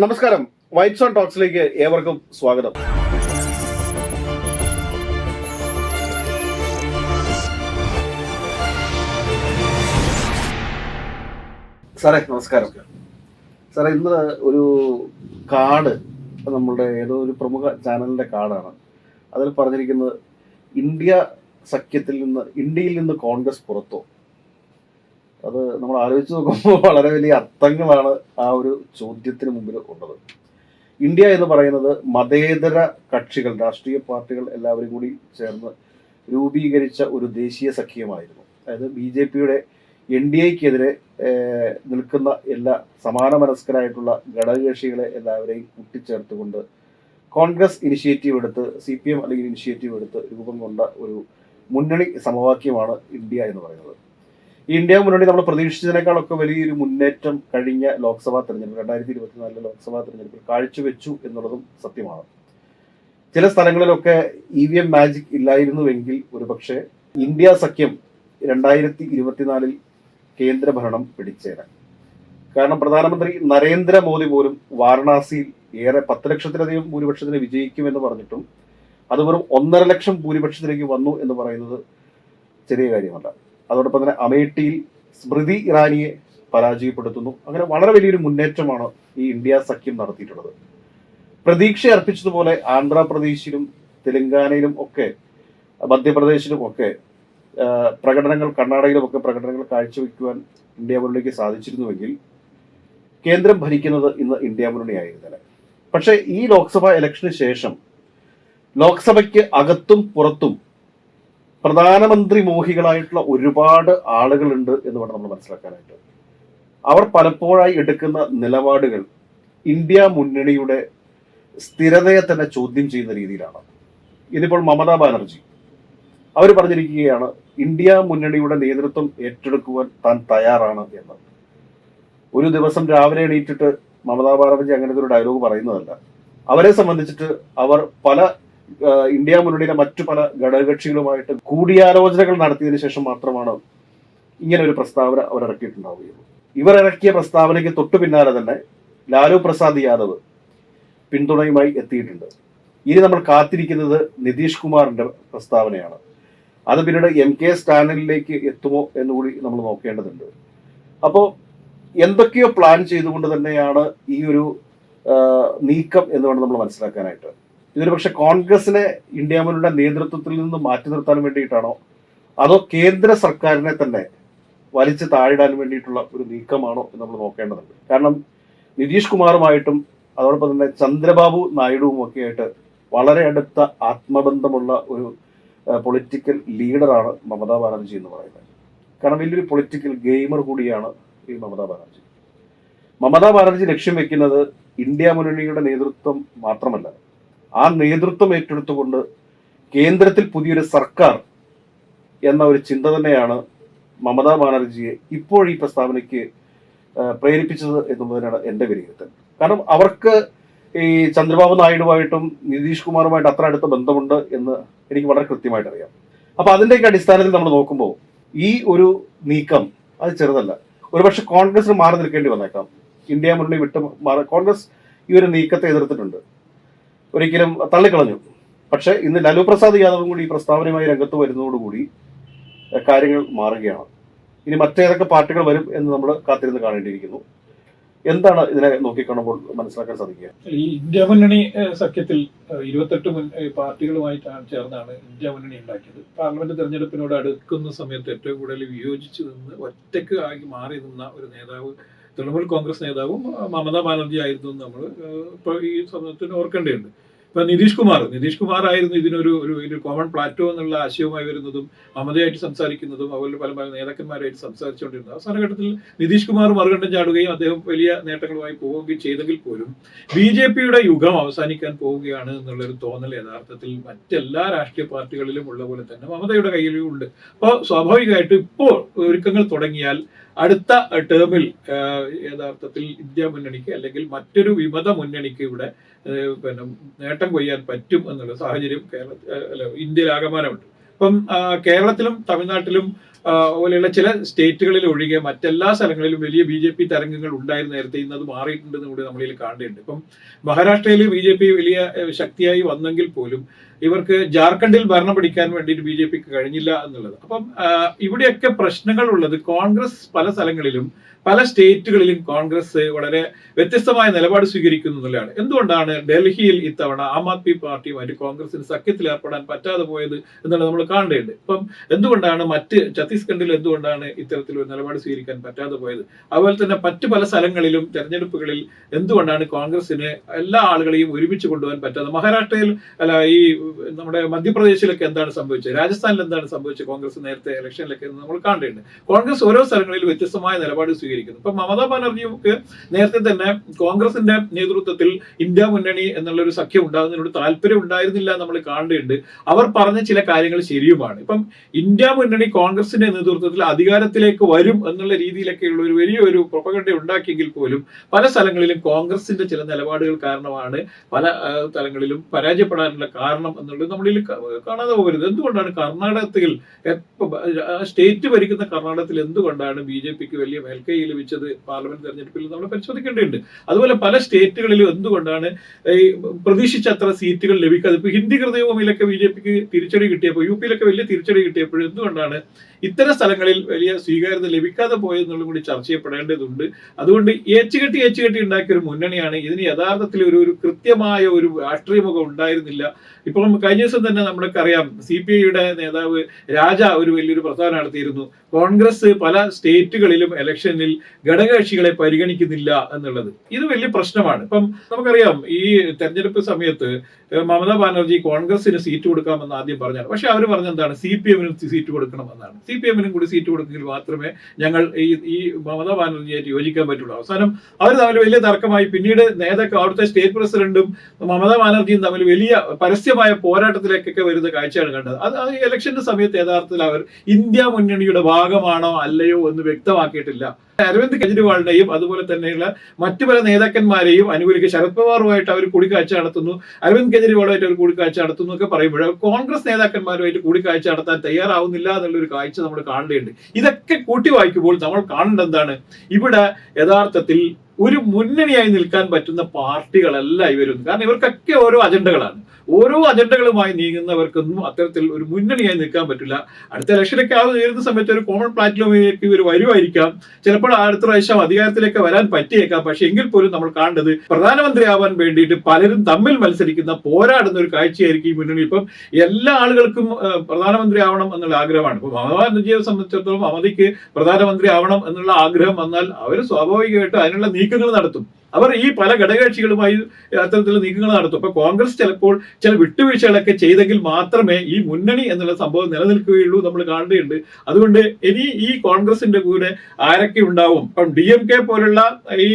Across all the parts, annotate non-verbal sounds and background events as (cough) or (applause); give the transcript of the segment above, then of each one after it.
നമസ്കാരം. White zone ടോക്സിലേക്ക് ഏവർക്കും സ്വാഗതം. സാറേ നമസ്കാരം. സാറേ ഇന്ന് ഒരു കാർഡ് നമ്മളുടെ ഏതോ ഒരു പ്രമുഖ ചാനലിന്റെ കാർഡാണ്. അതിൽ പറഞ്ഞിരിക്കുന്നത് ഇന്ത്യ സഖ്യത്തിൽ നിന്ന് ഇന്ത്യയിൽ നിന്ന് കോൺഗ്രസ് പുറത്തോ? അത് നമ്മൾ ആലോചിച്ച് നോക്കുമ്പോൾ (laughs) വളരെ വലിയ അർത്ഥങ്ങളാണ് ആ ഒരു ചോദ്യത്തിന് മുമ്പിൽ ഉള്ളത്. ഇന്ത്യ എന്ന് പറയുന്നത് മതേതര കക്ഷികൾ രാഷ്ട്രീയ പാർട്ടികൾ എല്ലാവരും കൂടി ചേർന്ന് രൂപീകരിച്ച ഒരു ദേശീയ സഖ്യമായിരുന്നു. അതായത് ബി ജെ പിയുടെ എൻ ഡി എക്കെതിരെ നിൽക്കുന്ന എല്ലാ സമാന മനസ്കരായിട്ടുള്ള ഘടകകക്ഷികളെ എല്ലാവരെയും കൂട്ടിച്ചേർത്തുകൊണ്ട് കോൺഗ്രസ് ഇനിഷ്യേറ്റീവ് എടുത്ത് സി പി എം അല്ലെങ്കിൽ ഇനിഷ്യേറ്റീവ് എടുത്ത് രൂപം കൊണ്ട ഒരു മുന്നണി സമവാക്യമാണ് ഇന്ത്യ എന്ന് പറയുന്നത്. ഇന്ത്യ മുന്നണി നമ്മൾ പ്രതീക്ഷിച്ചതിനേക്കാളൊക്കെ വലിയൊരു മുന്നേറ്റം കഴിഞ്ഞ ലോക്സഭാ തെരഞ്ഞെടുപ്പ് രണ്ടായിരത്തി ഇരുപത്തിനാലിലെ ലോക്സഭാ തെരഞ്ഞെടുപ്പിൽ കാഴ്ചവെച്ചു എന്നുള്ളതും സത്യമാണ്. ചില സ്ഥലങ്ങളിലൊക്കെ ഇ വി എം മാജിക് ഇല്ലായിരുന്നുവെങ്കിൽ ഒരുപക്ഷെ ഇന്ത്യ സഖ്യം രണ്ടായിരത്തി ഇരുപത്തിനാലിൽ കേന്ദ്രഭരണം പിടിച്ചേനെ കാരണം പ്രധാനമന്ത്രി നരേന്ദ്രമോദി പോലും വാരണാസിയിൽ ഏറെ പത്ത് ലക്ഷത്തിലധികം ഭൂരിപക്ഷത്തിന് വിജയിക്കുമെന്ന് പറഞ്ഞിട്ടും അത് വെറും ഒന്നര ലക്ഷം ഭൂരിപക്ഷത്തിലേക്ക് വന്നു എന്ന് പറയുന്നത് ചെറിയ കാര്യമല്ല. അതോടൊപ്പം തന്നെ അമേഠിയിൽ സ്മൃതി ഇറാനിയെ പരാജയപ്പെടുത്തുന്നു. അങ്ങനെ വളരെ വലിയൊരു മുന്നേറ്റമാണ് ഈ ഇന്ത്യ സഖ്യം നടത്തിയിട്ടുള്ളത്. പ്രതീക്ഷ അർപ്പിച്ചതുപോലെ ആന്ധ്രാപ്രദേശിലും തെലങ്കാനയിലും ഒക്കെ മധ്യപ്രദേശിലും ഒക്കെ പ്രകടനങ്ങൾ കർണാടകയിലും ഒക്കെ പ്രകടനങ്ങൾ കാഴ്ചവെക്കുവാൻ ഇന്ത്യ മുന്നണിക്ക് സാധിച്ചിരുന്നുവെങ്കിൽ കേന്ദ്രം ഭരിക്കുന്നത് ഇന്ന് ഇന്ത്യ മുന്നണിയായിരുന്നില്ല പക്ഷേ ഈ ലോക്സഭാ ഇലക്ഷന് ശേഷം ലോക്സഭയ്ക്ക് അകത്തും പുറത്തും പ്രധാനമന്ത്രി മോഹികളായിട്ടുള്ള ഒരുപാട് ആളുകളുണ്ട് എന്ന് വേണം നമ്മൾ മനസ്സിലാക്കാനായിട്ട്. അവർ പലപ്പോഴായി എടുക്കുന്ന നിലപാടുകൾ ഇന്ത്യ മുന്നണിയുടെ സ്ഥിരതയെ തന്നെ ചോദ്യം ചെയ്യുന്ന രീതിയിലാണ്. ഇതിപ്പോൾ മമതാ ബാനർജി. അവർ പറഞ്ഞിരിക്കുകയാണ് ഇന്ത്യ മുന്നണിയുടെ നേതൃത്വം ഏറ്റെടുക്കുവാൻ താൻ തയ്യാറാണ് എന്ന്. ഒരു ദിവസം രാവിലെ എണീറ്റിട്ട് മമതാ ബാനർജി അങ്ങനത്തെ ഒരു ഡയലോഗ് പറയുന്നതല്ല. അവരെ സംബന്ധിച്ചിട്ട് അവർ പല ഇന്ത്യ മുന്നണിയിലെ മറ്റു പല ഘടകകക്ഷികളുമായിട്ട് കൂടിയാലോചനകൾ നടത്തിയതിനു ശേഷം മാത്രമാണ് ഇങ്ങനെ ഒരു പ്രസ്താവന അവർ ഇറക്കിയിട്ടുണ്ടാവുകയുള്ളൂ. ഇവർ ഇറക്കിയ പ്രസ്താവനയ്ക്ക് തൊട്ടു പിന്നാലെ തന്നെ ലാലു പ്രസാദ് യാദവ് പിന്തുണയുമായി എത്തിയിട്ടുണ്ട്. ഇനി നമ്മൾ കാത്തിരിക്കുന്നത് നിതീഷ് കുമാറിന്റെ പ്രസ്താവനയാണ്. അത് പിന്നീട് എം കെ സ്റ്റാലിനിലേക്ക് എത്തുമോ എന്നുകൂടി നമ്മൾ നോക്കേണ്ടതുണ്ട്. അപ്പോൾ എന്തൊക്കെയോ പ്ലാൻ ചെയ്തുകൊണ്ട് തന്നെയാണ് ഈ ഒരു നീക്കം എന്ന് വേണം നമ്മൾ മനസ്സിലാക്കാനായിട്ട്. ഇതിന് പക്ഷെ കോൺഗ്രസിനെ ഇന്ത്യ മുന്നണിയുടെ നേതൃത്വത്തിൽ നിന്ന് മാറ്റി നിർത്താൻ വേണ്ടിയിട്ടാണോ? അതോ കേന്ദ്ര സർക്കാരിനെ തന്നെ വലിച്ചു താഴിടാൻ വേണ്ടിയിട്ടുള്ള ഒരു നീക്കമാണോ എന്ന് നമ്മൾ നോക്കേണ്ടതുണ്ട്. കാരണം നിതീഷ് കുമാറുമായിട്ടും അതോടൊപ്പം തന്നെ ചന്ദ്രബാബു നായിഡുവും ഒക്കെയായിട്ട് വളരെ അടുത്ത ആത്മബന്ധമുള്ള ഒരു പൊളിറ്റിക്കൽ ലീഡറാണ് മമതാ ബാനർജി എന്ന് പറയുന്നത്. കാരണം വലിയൊരു പൊളിറ്റിക്കൽ ഗെയിമർ കൂടിയാണ് ഈ മമതാ ബാനർജി. മമതാ ബാനർജി ലക്ഷ്യം വെക്കുന്നത് ഇന്ത്യ മുന്നണിയുടെ നേതൃത്വം മാത്രമല്ല. ആ നേതൃത്വം ഏറ്റെടുത്തുകൊണ്ട് കേന്ദ്രത്തിൽ പുതിയൊരു സർക്കാർ എന്ന ഒരു ചിന്ത തന്നെയാണ് മമതാ ബാനർജിയെ ഇപ്പോൾ ഈ പ്രസ്താവനയ്ക്ക് പ്രേരിപ്പിച്ചത് എന്നുള്ളതിനാണ് എന്റെ വിലയിരുത്തൽ. കാരണം അവർക്ക് ഈ ചന്ദ്രബാബു നായിഡുവായിട്ടും നിതീഷ് കുമാറുമായിട്ട് അത്ര അടുത്ത ബന്ധമുണ്ട് എന്ന് എനിക്ക് വളരെ കൃത്യമായിട്ട് അറിയാം അപ്പൊ അതിന്റെയൊക്കെ അടിസ്ഥാനത്തിൽ നമ്മൾ നോക്കുമ്പോൾ ഈ ഒരു നീക്കം അത് ചെറുതല്ല. ഒരുപക്ഷെ കോൺഗ്രസിന് മാറി നിൽക്കേണ്ടി വന്നേക്കാം. ഇന്ത്യ മുന്നണി വിട്ട് മാറി കോൺഗ്രസ് ഈ ഒരു നീക്കത്തെ എതിർത്തിട്ടുണ്ട്. ഒരിക്കലും തള്ളിക്കളഞ്ഞു. പക്ഷെ ഇന്ന് ലാലു പ്രസാദ് യാദവും കൂടി ഈ പ്രസ്താവനയുമായി രംഗത്ത് വരുന്നതോടുകൂടി കാര്യങ്ങൾ മാറുകയാണ്. ഇനി മറ്റേതൊക്കെ പാർട്ടികൾ വരും എന്ന് നമ്മൾ കാത്തിരുന്ന് കാണേണ്ടിയിരിക്കുന്നു. എന്താണ് ഇതിനെ നോക്കിക്കാണുമ്പോൾ മനസ്സിലാക്കാൻ സാധിക്കുക? ഈ ഇന്ത്യ മുന്നണി സഖ്യത്തിൽ ഇരുപത്തെട്ട് ഏഹ്, പാർട്ടികളുമായിട്ടാണ് ചേർന്നാണ് ഇന്ത്യ മുന്നണി ഉണ്ടാക്കിയത്. പാർലമെന്റ് തെരഞ്ഞെടുപ്പിനോട് അടുക്കുന്ന സമയത്ത് ഏറ്റവും കൂടുതൽ വിയോജിച്ച് നിന്ന് ഒറ്റയ്ക്ക് ആയി മാറി നിന്ന ഒരു നേതാവ് തൃണമൂൽ കോൺഗ്രസ് നേതാവും മമതാ ബാനർജി ആയിരുന്നു നമ്മൾ ഇപ്പോൾ ഈ സമയത്തിന് ഓർക്കേണ്ടതുണ്ട്. ഇപ്പൊ നിതീഷ് കുമാർ നിതീഷ് കുമാർ ആയിരുന്നു ഇതിനൊരു ഒരു കോമൺ പ്ലാറ്റോ എന്നുള്ള ആശയവുമായി വരുന്നതും മമതയായിട്ട് സംസാരിക്കുന്നതും അതുപോലെ പല പല നേതാക്കന്മാരായിട്ട് സംസാരിച്ചുകൊണ്ടിരുന്നത് അവസാന ഘട്ടത്തിൽ നിതീഷ് കുമാർ മറുകണ്ഠം ചാടുകയും അദ്ദേഹം വലിയ നേട്ടങ്ങളുമായി പോവുകയും ചെയ്തെങ്കിൽ പോലും ബി ജെ പിയുടെ യുഗം അവസാനിക്കാൻ പോവുകയാണ് എന്നുള്ളൊരു തോന്നൽ യഥാർത്ഥത്തിൽ മറ്റെല്ലാ രാഷ്ട്രീയ പാർട്ടികളിലും ഉള്ള പോലെ തന്നെ മമതയുടെ കയ്യിലും ഉണ്ട്. അപ്പോൾ സ്വാഭാവികമായിട്ട് ഇപ്പോൾ ഒരുക്കങ്ങൾ തുടങ്ങിയാൽ അടുത്ത ടേമിൽ യഥാർത്ഥത്തിൽ ഇന്ത്യ മുന്നണിക്ക് അല്ലെങ്കിൽ മറ്റൊരു വിമത മുന്നണിക്ക് ഇവിടെ പിന്നെ നേട്ടം കൊയ്യാൻ പറ്റും എന്നുള്ള സാഹചര്യം കേരളത്തിൽ ഇന്ത്യയിൽ ആകമാനമുണ്ട്. ഇപ്പം കേരളത്തിലും തമിഴ്നാട്ടിലും പോലെയുള്ള ചില സ്റ്റേറ്റുകളിൽ ഒഴികെ മറ്റെല്ലാ സ്ഥലങ്ങളിലും വലിയ ബി ജെ പി തരംഗങ്ങൾ ഉണ്ടായിരുന്നു നേരത്തെ ഇന്ന് അത് മാറിയിട്ടുണ്ടെന്ന് കൂടി നമ്മളിൽ കാണേണ്ടത് ഇപ്പം മഹാരാഷ്ട്രയിൽ ബി ജെ പി വലിയ ശക്തിയായി വന്നെങ്കിൽ പോലും ഇവർക്ക് ജാർഖണ്ഡിൽ ഭരണം പിടിക്കാൻ വേണ്ടിയിട്ട് ബി ജെ പിക്ക് കഴിഞ്ഞില്ല എന്നുള്ളത്. അപ്പം ഇവിടെയൊക്കെ പ്രശ്നങ്ങൾ ഉള്ളത് കോൺഗ്രസ് പല സ്ഥലങ്ങളിലും പല സ്റ്റേറ്റുകളിലും കോൺഗ്രസ് വളരെ വ്യത്യസ്തമായ നിലപാട് സ്വീകരിക്കുന്നു എന്നുള്ളതാണ്. എന്തുകൊണ്ടാണ് ഡൽഹിയിൽ ഇത്തവണ ആം ആദ്മി പാർട്ടിയുമായിട്ട് കോൺഗ്രസിന് സഖ്യത്തിൽ ഏർപ്പെടാൻ പറ്റാതെ പോയത് എന്നുള്ളത് നമ്മൾ കാണേണ്ടതുണ്ട്. ഇപ്പം എന്തുകൊണ്ടാണ് മറ്റ് ഛത്തീസ്ഗഡിൽ എന്തുകൊണ്ടാണ് ഇത്തരത്തിലൊരു നിലപാട് സ്വീകരിക്കാൻ പറ്റാതെ പോയത്? അതുപോലെ തന്നെ മറ്റു പല സ്ഥലങ്ങളിലും തെരഞ്ഞെടുപ്പുകളിൽ എന്തുകൊണ്ടാണ് കോൺഗ്രസിന് എല്ലാ ആളുകളെയും ഒരുമിച്ച് കൊണ്ടുപോകാൻ പറ്റാതെ? മഹാരാഷ്ട്രയിൽ അല്ല ഈ നമ്മുടെ മധ്യപ്രദേശിലൊക്കെ എന്താണ് സംഭവിച്ചത്? രാജസ്ഥാനിൽ എന്താണ് സംഭവിച്ചത്? കോൺഗ്രസ് നേരത്തെ ഇലക്ഷനിലൊക്കെ നമ്മൾ കാണേണ്ടതുണ്ട് കോൺഗ്രസ് ഓരോ സ്ഥലങ്ങളിൽ വ്യത്യസ്തമായ നിലപാട് സ്വീകരിക്കുന്നു. ഇപ്പൊ മമതാ ബാനർജിക്ക് നേരത്തെ തന്നെ കോൺഗ്രസിന്റെ നേതൃത്വത്തിൽ ഇന്ത്യ മുന്നണി എന്നുള്ള ഒരു സഖ്യം ഉണ്ടാകുന്നതിനോട് താല്പര്യം ഉണ്ടായിരുന്നില്ല നമ്മൾ കാണേണ്ടതുണ്ട് അവർ പറഞ്ഞ ചില കാര്യങ്ങൾ ശരിയുമാണ്. ഇപ്പം ഇന്ത്യ മുന്നണി കോൺഗ്രസിന്റെ നേതൃത്വത്തിൽ അധികാരത്തിലേക്ക് വരും എന്നുള്ള രീതിയിലൊക്കെയുള്ള ഒരു വലിയൊരു പ്രൊപ്പഗണ്ട ഉണ്ടാക്കിയെങ്കിൽ പോലും പല സ്ഥലങ്ങളിലും കോൺഗ്രസിന്റെ ചില നിലപാടുകൾ കാരണമാണ് പല സ്ഥലങ്ങളിലും പരാജയപ്പെടാനുള്ള കാരണം എന്നുള്ളത് നമ്മളിൽ കാണാതെ പോകരുത്. എന്തുകൊണ്ടാണ് കർണാടകത്തിൽ സ്റ്റേറ്റ് ഭരിക്കുന്ന കർണാടകത്തിൽ എന്തുകൊണ്ടാണ് ബി ജെ പിക്ക് വലിയ മേൽക്കൈ ലഭിച്ചത് പാർലമെന്റ് തെരഞ്ഞെടുപ്പിൽ നമ്മൾ പരിശോധിക്കേണ്ടതുണ്ട്. അതുപോലെ പല സ്റ്റേറ്റുകളിലും എന്തുകൊണ്ടാണ് ഈ പ്രതീക്ഷിച്ച അത്ര സീറ്റുകൾ ലഭിക്കാതെ? ഇപ്പൊ ഹിന്ദി ഹൃദയഭൂമിയിലൊക്കെ ബി ജെ പിക്ക് തിരിച്ചടി കിട്ടിയപ്പോൾ യു പിയിലൊക്കെ വലിയ തിരിച്ചടി കിട്ടിയപ്പോൾ എന്തുകൊണ്ടാണ് ഇത്തരം സ്ഥലങ്ങളിൽ വലിയ സ്വീകാര്യത ലഭിക്കാതെ പോയെന്നുള്ളത് കൂടി ചർച്ച ചെയ്യപ്പെടേണ്ടതുണ്ട്. അതുകൊണ്ട് ഏച്ചുകെട്ടി ഏച്ചുകെട്ടി ഉണ്ടാക്കിയ ഒരു മുന്നണിയാണ്. ഇതിന് യഥാർത്ഥത്തിൽ ഒരു ഒരു കൃത്യമായ ഒരു രാഷ്ട്രീയമുഖം ഉണ്ടായിരുന്നില്ല. ഇപ്പോൾ കഴിഞ്ഞ ദിവസം തന്നെ നമ്മൾക്ക് അറിയാം സി പി ഐയുടെ നേതാവ് രാജ ഒരു വലിയൊരു പ്രസ്താവന നടത്തിയിരുന്നു. കോൺഗ്രസ് പല സ്റ്റേറ്റുകളിലും ഇലക്ഷനിൽ ഘടകകക്ഷികളെ പരിഗണിക്കുന്നില്ല എന്നുള്ളത്. ഇത് വലിയ പ്രശ്നമാണ്. ഇപ്പം നമുക്കറിയാം ഈ തെരഞ്ഞെടുപ്പ് സമയത്ത് മമതാ ബാനർജി കോൺഗ്രസിന് സീറ്റ് കൊടുക്കാമെന്ന് ആദ്യം പറഞ്ഞാണ്. പക്ഷെ അവർ പറഞ്ഞെന്താണ്? സി പി എമ്മിനും സീറ്റ് കൊടുക്കണം എന്നാണ് സി പി എമ്മിനും കൂടി സീറ്റ് കൊടുക്കെങ്കിൽ മാത്രമേ ഞങ്ങൾ ഈ ഈ മമതാ ബാനർജിയായിട്ട് യോജിക്കാൻ പറ്റുള്ളൂ. അവസാനം അവർ തമ്മിൽ വലിയ തർക്കമായി. പിന്നീട് നേതാക്കൾ അവിടുത്തെ സ്റ്റേറ്റ് പ്രസിഡന്റും മമതാ ബാനർജിയും തമ്മിൽ വലിയ പരസ്യമായ പോരാട്ടത്തിലേക്കൊക്കെ വരുന്ന കാഴ്ചയാണ് കണ്ടത്. അത് അത് ഇലക്ഷന്റെ സമയത്ത് യഥാർത്ഥത്തിൽ അവർ ഇന്ത്യ മുന്നണിയുടെ ഭാഗമാണോ അല്ലയോ എന്ന് വ്യക്തമാക്കിയിട്ടില്ല. അരവിന്ദ് കെജ്രിവാളിനെയും അതുപോലെ തന്നെയുള്ള മറ്റു പല നേതാക്കന്മാരെയും അനുകൂലിക്കുക ശരത് പവാറുമായിട്ട് അവർ കൂടിക്കാഴ്ച നടത്തുന്നു. അരവിന്ദ് കെജ്രിവാളുമായിട്ട് അവർ കൂടിക്കാഴ്ച നടത്തുന്നു ഒക്കെ പറയുമ്പോൾ കോൺഗ്രസ് നേതാക്കന്മാരുമായിട്ട് കൂടിക്കാഴ്ച നടത്താൻ തയ്യാറാവുന്നില്ല എന്നുള്ള ഒരു കാഴ്ച നമ്മൾ കാണേണ്ടതുണ്ട്. ഇതൊക്കെ കൂട്ടി വായിക്കുമ്പോൾ നമ്മൾ കാണേണ്ട എന്താണ്? ഇവിടെ യഥാർത്ഥത്തിൽ ഒരു മുന്നണിയായി നിൽക്കാൻ പറ്റുന്ന പാർട്ടികളല്ല ഇവരും കാരണം ഇവർക്കൊക്കെ ഓരോ അജണ്ടകളാണ്. ഓരോ അജണ്ടകളുമായി നീങ്ങുന്നവർക്കൊന്നും അത്തരത്തിൽ ഒരു മുന്നണിയായി നിൽക്കാൻ പറ്റില്ല. അടുത്ത ഇലക്ഷനൊക്കെ ആ നേരുന്ന സമയത്ത് ഒരു കോമൺ പ്ലാറ്റ്ഫോമിലേക്ക് ഇവർ വരുമായിരിക്കാം. ചിലപ്പോൾ അടുത്ത പ്രാവശ്യം അധികാരത്തിലേക്ക് വരാൻ പറ്റിയേക്കാം. പക്ഷെ എങ്കിൽ പോലും നമ്മൾ കാണേണ്ടത് പ്രധാനമന്ത്രിയാവാൻ വേണ്ടിയിട്ട് പലരും തമ്മിൽ മത്സരിക്കുന്ന പോരാടുന്ന ഒരു കാഴ്ചയായിരിക്കും ഈ മുന്നണി. ഇപ്പം എല്ലാ ആളുകൾക്കും പ്രധാനമന്ത്രി ആവണം എന്നുള്ള ആഗ്രഹമാണ്. ഇപ്പൊ മമതാ ബാനർജിയെ സംബന്ധിച്ചിടത്തോളം മമതയ്ക്ക് പ്രധാനമന്ത്രി ആവണം എന്നുള്ള ആഗ്രഹം വന്നാൽ അവർ സ്വാഭാവികമായിട്ടും അതിനുള്ള നീക്കങ്ങൾ നടത്തും. അവർ ഈ പല ഘടകകക്ഷികളുമായി അത്തരത്തിലുള്ള നീക്കങ്ങൾ നടത്തും. അപ്പൊ കോൺഗ്രസ് ചിലപ്പോൾ ചില വിട്ടുവീഴ്ചകളൊക്കെ ചെയ്തെങ്കിൽ മാത്രമേ ഈ മുന്നണി എന്നുള്ള സംഭവം നിലനിൽക്കുകയുള്ളൂ നമ്മൾ കാണേണ്ടതുണ്ട്. അതുകൊണ്ട് ഇനി ഈ കോൺഗ്രസിന്റെ കൂടെ ആരൊക്കെ ഉണ്ടാവും? അപ്പം ഡി എം കെ പോലുള്ള ഈ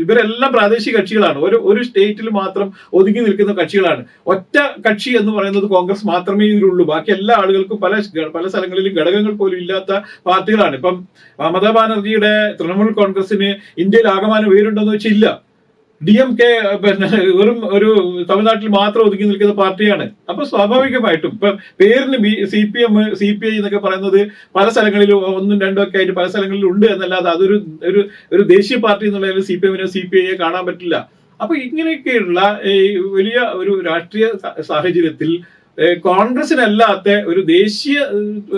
ഇവരെല്ലാം പ്രാദേശിക കക്ഷികളാണ്. ഒരു ഒരു സ്റ്റേറ്റിൽ മാത്രം ഒതുങ്ങി നിൽക്കുന്ന കക്ഷികളാണ്. ഒറ്റ കക്ഷി എന്ന് പറയുന്നത് കോൺഗ്രസ് മാത്രമേ ഇതിലുള്ളൂ. ബാക്കി എല്ലാ ആളുകൾക്കും പല പല സ്ഥലങ്ങളിലും ഘടകങ്ങൾ പോലും ഇല്ലാത്ത പാർട്ടികളാണ്. ഇപ്പം മമതാ ബാനർജിയുടെ തൃണമൂൽ കോൺഗ്രസിന് ഇന്ത്യയിൽ ആകമാനം ഉയരുണ്ടോ എന്ന് വെച്ചാൽ ഇല്ല. ഡി എം കെ പിന്നെ വെറും ഒരു തമിഴ്നാട്ടിൽ മാത്രം ഒതുക്കി നിൽക്കുന്ന പാർട്ടിയാണ്. അപ്പൊ സ്വാഭാവികമായിട്ടും ഇപ്പൊ പേരിന് B C P M C P I എന്നൊക്കെ പറയുന്നത് പല സ്ഥലങ്ങളിലും ഒന്നും രണ്ടും ഒക്കെ ആയിട്ട് പല സ്ഥലങ്ങളിലും ഉണ്ട് എന്നല്ലാതെ അതൊരു ഒരു ഒരു ദേശീയ പാർട്ടി എന്നുള്ളതിൽ സി പി എമ്മിനോ സി പി ഐയെ കാണാൻ പറ്റില്ല. അപ്പൊ ഇങ്ങനെയൊക്കെയുള്ള ഈ വലിയ ഒരു രാഷ്ട്രീയ സാഹചര്യത്തിൽ കോൺഗ്രസിനല്ലാത്ത ഒരു ദേശീയ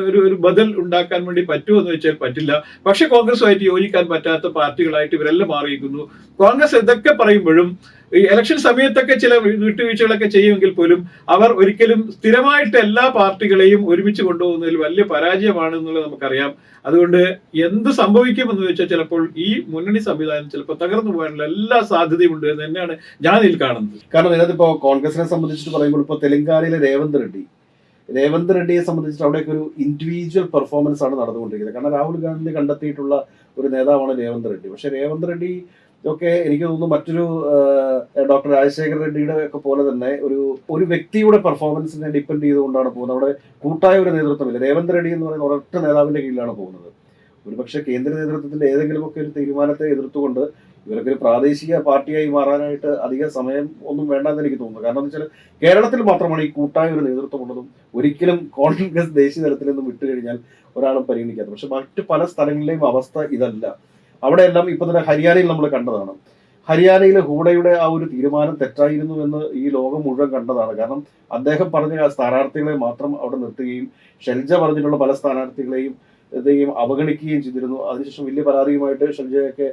ഒരു ഒരു ബദൽ ഉണ്ടാക്കാൻ വേണ്ടി പറ്റുമോ എന്ന് വെച്ചാൽ പറ്റില്ല. പക്ഷെ കോൺഗ്രസുമായിട്ട് യോജിക്കാൻ പറ്റാത്ത പാർട്ടികളായിട്ട് ഇവരെല്ലാം മാറിയിരിക്കുന്നു. കോൺഗ്രസ് ഇതൊക്കെ പറയുമ്പോഴും ഈ ഇലക്ഷൻ സമയത്തൊക്കെ ചില വിട്ടുവീഴ്ചകളൊക്കെ ചെയ്യുമെങ്കിൽ പോലും അവർ ഒരിക്കലും സ്ഥിരമായിട്ട് എല്ലാ പാർട്ടികളെയും ഒരുമിച്ച് കൊണ്ടുപോകുന്നതിൽ വലിയ പരാജയമാണ് എന്നുള്ളത് നമുക്കറിയാം. അതുകൊണ്ട് എന്ത് സംഭവിക്കുമെന്ന് വെച്ചാൽ ചിലപ്പോൾ ഈ മുന്നണി സംവിധാനം ചിലപ്പോൾ തകർന്നു പോകാനുള്ള എല്ലാ സാധ്യതയും ഉണ്ട് എന്ന് തന്നെയാണ് ഞാൻ ഇതിൽ കാണുന്നത്. കാരണം ഇതിനകത്ത് ഇപ്പോൾ കോൺഗ്രസിനെ സംബന്ധിച്ചിട്ട് പറയുമ്പോൾ ഇപ്പോൾ തെലങ്കാനയിലെ രേവന്ത് റെഡ്ഡി രേവന്ത് റെഡ്ഡിയെ സംബന്ധിച്ചിട്ട് അവിടെയൊക്കെ ഒരു ഇൻഡിവിജ്വൽ പെർഫോമൻസ് ആണ് നടന്നുകൊണ്ടിരിക്കുന്നത്. കാരണം രാഹുൽ ഗാന്ധി കണ്ടെത്തിയിട്ടുള്ള ഒരു നേതാവാണ് രേവന്ത് റെഡ്ഡി. പക്ഷേ രേവന്ത് റെഡ്ഡി ഒക്കെ എനിക്ക് തോന്നുന്നു മറ്റൊരു ഡോക്ടർ രാജശേഖർ റെഡ്ഡിയുടെ ഒക്കെ പോലെ തന്നെ ഒരു ഒരു വ്യക്തിയുടെ പെർഫോമൻസിനെ ഡിപ്പെൻഡ് ചെയ്തുകൊണ്ടാണ് പോകുന്നത്. അവിടെ കൂട്ടായ ഒരു നേതൃത്വമില്ല. രേവന്ത് റെഡ്ഡി എന്ന് പറയുന്ന ഒരൊറ്റ നേതാവിന്റെ കീഴിലാണ് പോകുന്നത്. ഒരുപക്ഷെ കേന്ദ്ര നേതൃത്വത്തിന്റെ ഏതെങ്കിലുമൊക്കെ ഒരു തീരുമാനത്തെ എതിർത്തുകൊണ്ട് ഇവരൊക്കെ ഒരു പ്രാദേശിക പാർട്ടിയായി മാറാനായിട്ട് അധിക സമയം ഒന്നും വേണ്ടെന്ന് എനിക്ക് തോന്നുന്നു. കാരണം എന്ന് വെച്ചാൽ കേരളത്തിൽ മാത്രമാണ് ഈ കൂട്ടായ ഒരു നേതൃത്വം ഉള്ളതും ഒരിക്കലും കോൺഗ്രസ് ദേശീയ തലത്തിൽ നിന്നും വിട്ടുകഴിഞ്ഞാൽ ഒരാളും പരിഗണിക്കാത്തത് പക്ഷെ മറ്റു പല സ്ഥലങ്ങളിലെയും അവസ്ഥ ഇതല്ല. അവിടെയെല്ലാം ഇപ്പൊ തന്നെ ഹരിയാനയിൽ നമ്മൾ കണ്ടതാണ്. ഹരിയാനയിലെ ഹൂഡയുടെ ആ ഒരു തീരുമാനം തെറ്റായിരുന്നു എന്ന് ഈ ലോകം മുഴുവൻ കണ്ടതാണ്. കാരണം അദ്ദേഹം പറഞ്ഞ സ്ഥാനാർത്ഥികളെ മാത്രം അവിടെ നിർത്തുകയും ഷെൽജ പറഞ്ഞിട്ടുള്ള പല സ്ഥാനാർത്ഥികളെയും ഇതെയും അവഗണിക്കുകയും ചെയ്തിരുന്നു. അതിനുശേഷം വലിയ പരാതിയുമായിട്ട് ഷെൽജയൊക്കെ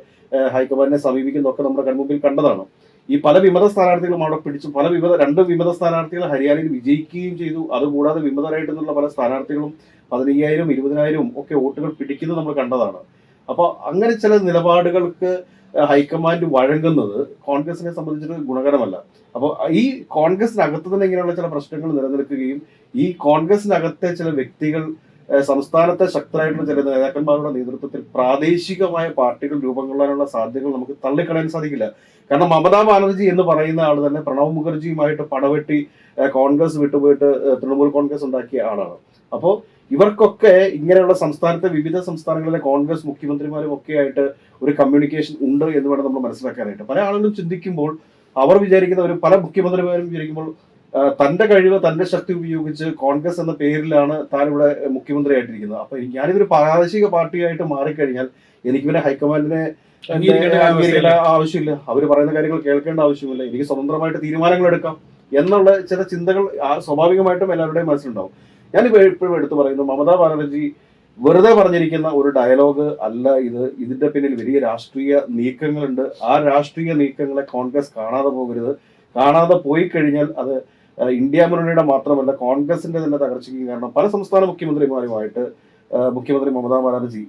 ഹൈക്കമാൻഡിനെ സമീപിക്കുന്നതൊക്കെ നമ്മുടെ കൺമുമ്പിൽ കണ്ടതാണ്. ഈ പല വിമത സ്ഥാനാർത്ഥികളും അവിടെ പിടിച്ചു. പല വിമത രണ്ട് വിമത സ്ഥാനാർത്ഥികൾ ഹരിയാനയിൽ വിജയിക്കുകയും ചെയ്തു. അതുകൂടാതെ വിമതരായിട്ടുള്ള പല സ്ഥാനാർത്ഥികളും പതിനയ്യായിരം ഇരുപതിനായിരവും ഒക്കെ വോട്ടുകൾ പിടിക്കുന്നത് നമ്മൾ കണ്ടതാണ്. അപ്പോൾ അങ്ങനെ ചില നിലപാടുകൾക്ക് ഹൈക്കമാൻഡ് വഴങ്ങുന്നത് കോൺഗ്രസിനെ സംബന്ധിച്ചിട്ട് ഗുണകരമല്ല. അപ്പോൾ ഈ കോൺഗ്രസിനകത്ത് തന്നെ ഇങ്ങനെയുള്ള ചില പ്രശ്നങ്ങൾ നിലനിൽക്കുകയും ഈ കോൺഗ്രസിനകത്തെ ചില വ്യക്തികൾ സംസ്ഥാനത്തെ ശക്തരായിട്ടുള്ള ചില നേതാക്കന്മാരുടെ നേതൃത്വത്തിൽ പ്രാദേശികമായ പാർട്ടികൾ രൂപം കൊള്ളാനുള്ള സാധ്യതകൾ നമുക്ക് തള്ളിക്കളയാൻ സാധിക്കില്ല. കാരണം മമതാ ബാനർജി എന്ന് പറയുന്ന ആൾ തന്നെ പ്രണവ് മുഖർജിയുമായിട്ട് പടവെട്ടി കോൺഗ്രസ് വിട്ടുപോയിട്ട് തൃണമൂൽ കോൺഗ്രസ് ഉണ്ടാക്കിയ ആളാണ്. അപ്പോൾ ഇവർക്കൊക്കെ ഇങ്ങനെയുള്ള സംസ്ഥാനത്തെ വിവിധ സംസ്ഥാനങ്ങളിലെ കോൺഗ്രസ് മുഖ്യമന്ത്രിമാരും ഒക്കെ ആയിട്ട് ഒരു കമ്മ്യൂണിക്കേഷൻ ഉണ്ട് എന്ന് വേണം നമ്മൾ മനസ്സിലാക്കാനായിട്ട്. പല ആളുകളും ചിന്തിക്കുമ്പോൾ അവർ വിചാരിക്കുന്ന ഒരു പല മുഖ്യമന്ത്രിമാരും വിചാരിക്കുമ്പോൾ തന്റെ കഴിവ് തന്റെ ശക്തി ഉപയോഗിച്ച് കോൺഗ്രസ് എന്ന പേരിലാണ് താൻ ഇവിടെ മുഖ്യമന്ത്രി ആയിട്ടിരിക്കുന്നത്. അപ്പൊ ഞാനിതൊരു പ്രാദേശിക പാർട്ടിയായിട്ട് മാറിക്കഴിഞ്ഞാൽ എനിക്ക് പിന്നെ ഹൈക്കമാൻഡിനെ ആവശ്യമില്ല. അവർ പറയുന്ന കാര്യങ്ങൾ കേൾക്കേണ്ട ആവശ്യമില്ല. എനിക്ക് സ്വതന്ത്രമായിട്ട് തീരുമാനങ്ങൾ എടുക്കാം എന്നുള്ള ചില ചിന്തകൾ സ്വാഭാവികമായിട്ടും എല്ലാവരുടെയും മനസ്സിലുണ്ടാവും. ഞാനിപ്പോ എപ്പോഴും എടുത്തു പറയുന്നു മമതാ ബാനർജി വെറുതെ പറഞ്ഞിരിക്കുന്ന ഒരു ഡയലോഗ് അല്ല ഇത്. ഇതിന്റെ പിന്നിൽ വലിയ രാഷ്ട്രീയ നീക്കങ്ങളുണ്ട്. ആ രാഷ്ട്രീയ നീക്കങ്ങളെ കോൺഗ്രസ് കാണാതെ പോകരുത്. കാണാതെ പോയി കഴിഞ്ഞാൽ അത് ഇന്ത്യ മുന്നണിയുടെ മാത്രമല്ല കോൺഗ്രസിന്റെ തന്നെ തകർച്ചയ്ക്ക് കാരണം പല സംസ്ഥാന മുഖ്യമന്ത്രിമാരുമായിട്ട് മുഖ്യമന്ത്രി മമതാ ബാനർജി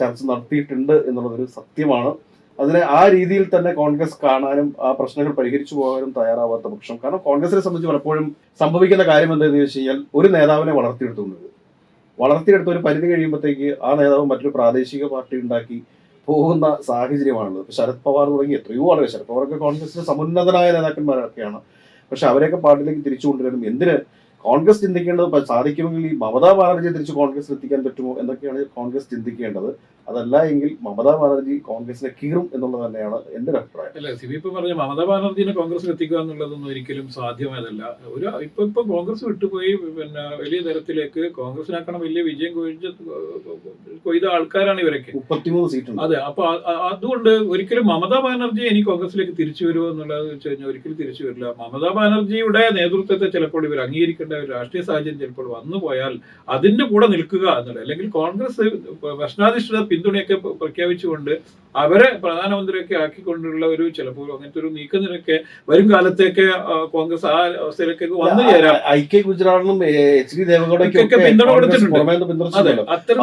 ചർച്ച നടത്തിയിട്ടുണ്ട് എന്നുള്ളതൊരു സത്യമാണ്. അതിനെ ആ രീതിയിൽ തന്നെ കോൺഗ്രസ് കാണാനും ആ പ്രശ്നങ്ങൾ പരിഹരിച്ചു പോകാനും തയ്യാറാവാത്ത പക്ഷം. കാരണം കോൺഗ്രസിനെ സംബന്ധിച്ച് പലപ്പോഴും സംഭവിക്കുന്ന കാര്യം എന്താണെന്ന് വെച്ച് കഴിഞ്ഞാൽ ഒരു നേതാവിനെ വളർത്തിയെടുത്തുന്നത്. വളർത്തിയെടുത്ത ഒരു പരിധി കഴിയുമ്പോഴത്തേക്ക് ആ നേതാവ് മറ്റൊരു പ്രാദേശിക പാർട്ടി ഉണ്ടാക്കി പോകുന്ന സാഹചര്യമാണുള്ളത്. ഇപ്പൊ ശരത് പവാർ തുടങ്ങി എത്രയോ ആളുകൾ ശരത് പവാറൊക്കെ കോൺഗ്രസിന്റെ സമുന്നതനായ നേതാക്കന്മാരൊക്കെയാണ്. പക്ഷെ അവരെയൊക്കെ പാർട്ടിയിലേക്ക് തിരിച്ചു കൊണ്ടുവരണം എന്തിന് കോൺഗ്രസ് ചിന്തിക്കേണ്ടത് സാധിക്കുമെങ്കിൽ ഈ മമതാ ബാനർജിയെ തിരിച്ച് കോൺഗ്രസ് എത്തിക്കാൻ പറ്റുമോ എന്നൊക്കെയാണ് കോൺഗ്രസ് ചിന്തിക്കേണ്ടത്. അതല്ല എങ്കിൽ മമതാ ബാനർജി കോൺഗ്രസിനെ കീറും എന്നുള്ളത് തന്നെയാണ് എന്റെ അഭിപ്രായം. അല്ല സിബി ഇപ്പൊ പറഞ്ഞ മമതാ ബാനർജിനെ കോൺഗ്രസിൽ എത്തിക്കുക എന്നുള്ളതൊന്നും ഒരിക്കലും സാധ്യമായതല്ല ഒരു ഇപ്പൊ ഇപ്പൊ കോൺഗ്രസ് വിട്ടുപോയി പിന്നെ വലിയ തരത്തിലേക്ക് കോൺഗ്രസിനാക്കണം വലിയ വിജയം കൊയ്ച്ച കൊയ്ത ആൾക്കാരാണ് ഇവരൊക്കെ. മുപ്പത്തിമൂന്ന് സീറ്റ് അതെ അപ്പൊ അതുകൊണ്ട് ഒരിക്കലും മമതാ ബാനർജി ഇനി കോൺഗ്രസിലേക്ക് തിരിച്ചു വരുമോ എന്നുള്ളത് വെച്ച് കഴിഞ്ഞാൽ ഒരിക്കലും തിരിച്ചു വരില്ല. മമതാ ബാനർജിയുടെ നേതൃത്വത്തെ ചിലപ്പോൾ ഇവർ അംഗീകരിക്കേണ്ട ഒരു രാഷ്ട്രീയ സാഹചര്യം ചിലപ്പോൾ വന്നു പോയാൽ അതിന്റെ കൂടെ നിൽക്കുക എന്നുള്ളത്. അല്ലെങ്കിൽ കോൺഗ്രസ് ഭരണാധിഷ്ഠിത പിന്തുണയൊക്കെ പ്ര- പ്രഖ്യാപിച്ചുകൊണ്ട് അവരെ പ്രധാനമന്ത്രിയൊക്കെ ആക്കിക്കൊണ്ടുള്ള ഒരു ചിലപ്പോൾ അങ്ങനത്തെ ഒരു നീക്കത്തിനൊക്കെ വരും കാലത്തേക്ക് കോൺഗ്രസ് ആ അവസ്ഥയിലേക്കൊക്കെ വന്നു ചേരാം. ഐ കെ ഗുജറാളിനും എച്ച് ഡി ദേവഗൌഡയ്ക്കൊക്കെ പിന്തുണ കൊടുത്തിട്ടുണ്ട്.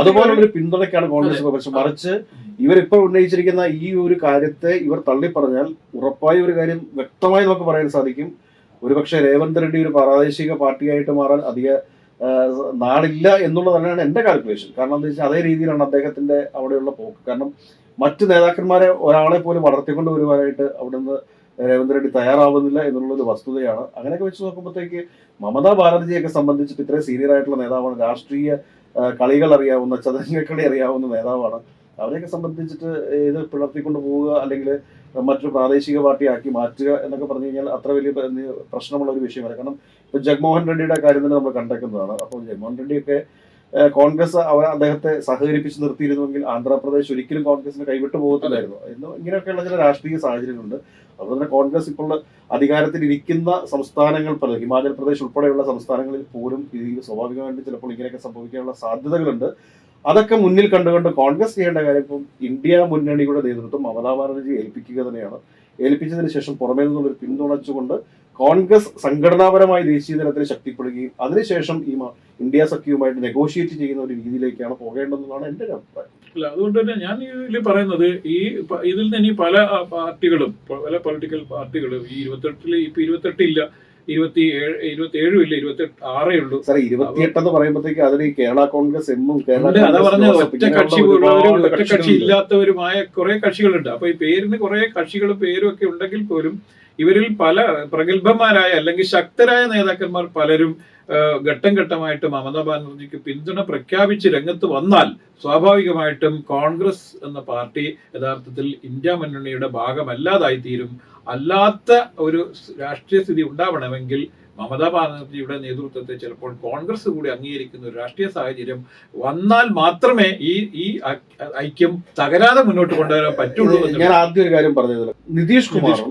അതുപോലെ ഒരു പിന്തുണയ്ക്കാണ് കോൺഗ്രസ് പക്ഷെ മറിച്ച് ഇവരിപ്പോൾ ഉന്നയിച്ചിരിക്കുന്ന ഈ ഒരു കാര്യത്തെ ഇവർ തള്ളി പറഞ്ഞാൽ ഉറപ്പായ ഒരു കാര്യം വ്യക്തമായി നമുക്ക് പറയാൻ സാധിക്കും. ഒരുപക്ഷെ രേവന്ത് റെഡ്ഡി ഒരു പ്രാദേശിക പാർട്ടിയായിട്ട് മാറാൻ അധിക നാളില്ല എന്നുള്ളത് തന്നെയാണ് എന്റെ കാൽക്കുലേഷൻ കാരണം എന്താ വെച്ചാൽ അതേ രീതിയിലാണ് അദ്ദേഹത്തിന്റെ അവിടെയുള്ള പോക്ക്. കാരണം മറ്റ് നേതാക്കന്മാരെ ഒരാളെ പോലും വളർത്തിക്കൊണ്ട് വരുവാനായിട്ട് അവിടുന്ന് രേവന്ത് റെഡ്ഡി തയ്യാറാവുന്നില്ല എന്നുള്ളൊരു വസ്തുതയാണ്. അങ്ങനെയൊക്കെ വെച്ച് നോക്കുമ്പോഴത്തേക്ക് മമതാ ബാനർജിയൊക്കെ സംബന്ധിച്ചിട്ട് ഇത്രയും സീനിയർ ആയിട്ടുള്ള നേതാവാണ്. രാഷ്ട്രീയ കളികൾ അറിയാവുന്ന ചതഞ്ഞക്കളി അറിയാവുന്ന നേതാവാണ്. അവരെയൊക്കെ സംബന്ധിച്ചിട്ട് ഇത് പിളർത്തിക്കൊണ്ട് പോവുക അല്ലെങ്കിൽ മറ്റൊരു പ്രാദേശിക പാർട്ടി ആക്കി മാറ്റുക എന്നൊക്കെ പറഞ്ഞു കഴിഞ്ഞാൽ അത്ര വലിയ പ്രശ്നമുള്ള ഒരു വിഷയമല്ല. കാരണം ഇപ്പൊ ജഗ്മോഹൻ റെഡ്ഡിയുടെ കാര്യം തന്നെ നമ്മൾ കണ്ടേക്കുന്നതാണ്. അപ്പോൾ ജഗ്മോഹൻ റെഡ്ഡിയൊക്കെ കോൺഗ്രസ് അവർ അദ്ദേഹത്തെ സഹകരിപ്പിച്ച് നിർത്തിയിരുന്നുവെങ്കിൽ ആന്ധ്രാപ്രദേശ് ഒരിക്കലും കോൺഗ്രസിന് കൈവിട്ടു പോകത്തില്ലായിരുന്നു. എന്ന് ഇങ്ങനെയൊക്കെയുള്ള ചില രാഷ്ട്രീയ സാഹചര്യങ്ങളുണ്ട്. അതുപോലെ തന്നെ കോൺഗ്രസ് ഇപ്പോൾ അധികാരത്തിൽ ഇരിക്കുന്ന സംസ്ഥാനങ്ങൾ പല ഹിമാചൽ പ്രദേശ് ഉൾപ്പെടെയുള്ള സംസ്ഥാനങ്ങളിൽ പോലും ഇത് സ്വാഭാവികമായിട്ട് ചിലപ്പോൾ ഇങ്ങനെയൊക്കെ സംഭവിക്കാനുള്ള സാധ്യതകളുണ്ട്. അതൊക്കെ മുന്നിൽ കണ്ടുകൊണ്ട് കോൺഗ്രസ് ചെയ്യേണ്ട കാര്യം ഇപ്പം ഇന്ത്യ മുന്നണിയുടെ നേതൃത്വം മമതാ ബാനർജി ഏൽപ്പിക്കുക തന്നെയാണ്. ഏൽപ്പിച്ചതിന് ശേഷം പുറമേ നിന്നുള്ളൊരു പിന്തുണച്ചുകൊണ്ട് കോൺഗ്രസ് സംഘടനാപരമായി ദേശീയ തലത്തിൽ ശക്തിപ്പെടുകയും അതിനുശേഷം ഈ ഇന്ത്യ സഖ്യവുമായിട്ട് നെഗോഷിയേറ്റ് ചെയ്യുന്ന ഒരു രീതിയിലേക്കാണ് പോകേണ്ടതെന്നാണ് എന്റെ ഒരു അഭിപ്രായം അല്ല അതുകൊണ്ട് തന്നെ ഞാൻ ഇതിൽ പറയുന്നത് ഈ ഇതിൽ നിന്ന് ഇനി പല പാർട്ടികളും പല പൊളിറ്റിക്കൽ പാർട്ടികളും ഈ ഇരുപത്തെട്ടിൽ ഇപ്പൊ ഇരുപത്തെട്ടില്ല ഇരുപത്തി ഏഴ് ഇരുപത്തി ഏഴും ഇല്ല ഇരുപത്തി ആറേ ഉള്ളൂ സാറേ ഇരുപത്തിയെട്ട് എന്ന് പറയുമ്പോഴത്തേക്ക് അതിൽ കേരള കോൺഗ്രസ് എന്നും കേരള. അതാ ഒറ്റ കക്ഷി ഒറ്റ കക്ഷി. ഇല്ലാത്തവരുമായ കുറെ കക്ഷികളുണ്ട് അപ്പൊ ഈ പേരിന് കുറെ കക്ഷികളും പേരും ഒക്കെ ഉണ്ടെങ്കിൽ പോലും ഇവരിൽ പല പ്രഗത്ഭന്മാരായ അല്ലെങ്കിൽ ശക്തരായ നേതാക്കന്മാർ പലരും ഘട്ടം ഘട്ടമായിട്ട് മമതാ ബാനർജിക്ക് പിന്തുണ പ്രഖ്യാപിച്ച് രംഗത്ത് വന്നാൽ സ്വാഭാവികമായിട്ടും കോൺഗ്രസ് എന്ന പാർട്ടി യഥാർത്ഥത്തിൽ ഇന്ത്യ മുന്നണിയുടെ ഭാഗമല്ലാതായി തീരും. അല്ലാത്ത ഒരു രാഷ്ട്രീയ സ്ഥിതി ഉണ്ടാവണമെങ്കിൽ മമതാ ബാനർജിയുടെ നേതൃത്വത്തെ ചിലപ്പോൾ കോൺഗ്രസ് കൂടി അംഗീകരിക്കുന്ന ഒരു രാഷ്ട്രീയ സാഹചര്യം വന്നാൽ മാത്രമേ ഈ ഈ ഐക്യം തകരാതെ മുന്നോട്ട് കൊണ്ടുവരാൻ പറ്റുള്ളൂ എന്ന് ഞാൻ ആദ്യം ഒരു കാര്യം പറഞ്ഞത് നിതീഷ് ഏഹ്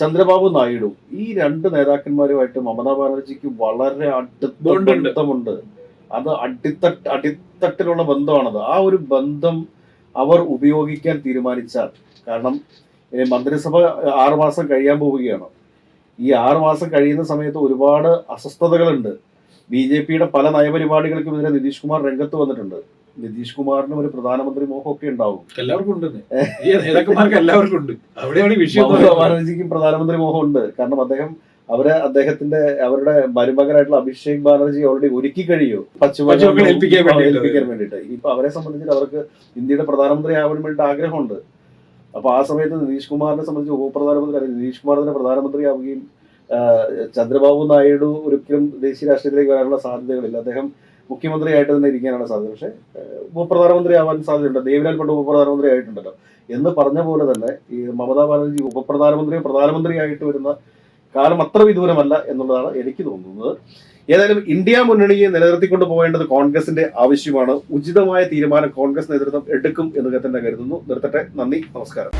ചന്ദ്രബാബു നായിഡു. ഈ രണ്ട് നേതാക്കന്മാരുമായിട്ട് മമതാ ബാനർജിക്ക് വളരെ അടുത്ത. ബന്ധമുണ്ട്. അത് അടിത്തട്ട് അടിത്തട്ടിലുള്ള ബന്ധമാണത്. ആ ഒരു ബന്ധം അവർ ഉപയോഗിക്കാൻ തീരുമാനിച്ചാൽ കാരണം മന്ത്രിസഭ ആറുമാസം കഴിയാൻ പോവുകയാണ്. ഈ ആറുമാസം കഴിയുന്ന സമയത്ത് ഒരുപാട് അസ്വസ്ഥതകളുണ്ട്. ബി ജെ പിയുടെ പല നയപരിപാടികൾക്കും ഇതിനെ നിതീഷ് കുമാർ രംഗത്ത് വന്നിട്ടുണ്ട്. നിതീഷ് കുമാറിനും ഒരു പ്രധാനമന്ത്രി മോഹമൊക്കെ ഉണ്ടാവും. എല്ലാവർക്കും ഉണ്ട് നേതാക്കന്മാർക്ക് എല്ലാവർക്കും ഉണ്ട്. അവിടെയാണ് വിഷയം. ബാനർജിക്കും പ്രധാനമന്ത്രി മോഹം ഉണ്ട്. കാരണം അദ്ദേഹം അവരെ അദ്ദേഹത്തിന്റെ അവരുടെ മരുമകനായിട്ടുള്ള അഭിഷേക് ബാനർജി ഓൾറെഡി ഒരുക്കി കഴിയോ. പശ്ചിമബംഗാൾ ഏൽപ്പിക്കാൻ വേണ്ടിയിട്ട്. ഇപ്പൊ അവരെ സംബന്ധിച്ചിട്ട് അവർക്ക് ഇന്ത്യയുടെ പ്രധാനമന്ത്രി ആവാൻ വേണ്ടി ആഗ്രഹമുണ്ട്. അപ്പൊ ആ സമയത്ത് നിതീഷ് കുമാറിനെ സംബന്ധിച്ച് ഉപപ്രധാനമന്ത്രി അല്ലെങ്കിൽ നിതീഷ് കുമാർ തന്നെ പ്രധാനമന്ത്രി ആവുകയും ചന്ദ്രബാബു നായിഡു ഒരിക്കലും ദേശീയ രാഷ്ട്രീയത്തിലേക്ക് വരാനുള്ള സാധ്യതകളില്ല. അദ്ദേഹം മുഖ്യമന്ത്രിയായിട്ട് തന്നെ ഇരിക്കാനാണ് സാധ്യത. പക്ഷേ ഉപപ്രധാനമന്ത്രി ആവാൻ സാധ്യതയുണ്ട്. ദേവിലാൽ പണ്ട് ഉപപ്രധാനമന്ത്രി ആയിട്ടുണ്ടല്ലോ എന്ന് പറഞ്ഞ പോലെ തന്നെ ഈ മമതാ ബാനർജി ഉപപ്രധാനമന്ത്രിയോ പ്രധാനമന്ത്രിയായിട്ട് വരുന്ന കാലം അത്ര വിദൂരമല്ല എന്നുള്ളതാണ് എനിക്ക് തോന്നുന്നത്. ഏതായാലും ഇന്ത്യ മുന്നണിയെ നിലനിർത്തിക്കൊണ്ട് പോകേണ്ടത് കോൺഗ്രസിന്റെ ആവശ്യമാണ്. ഉചിതമായ തീരുമാനം കോൺഗ്രസ് നേതൃത്വം എടുക്കും എന്ന് തന്നെ കരുതുന്നു. നിർത്തട്ടെ. നന്ദി. നമസ്കാരം.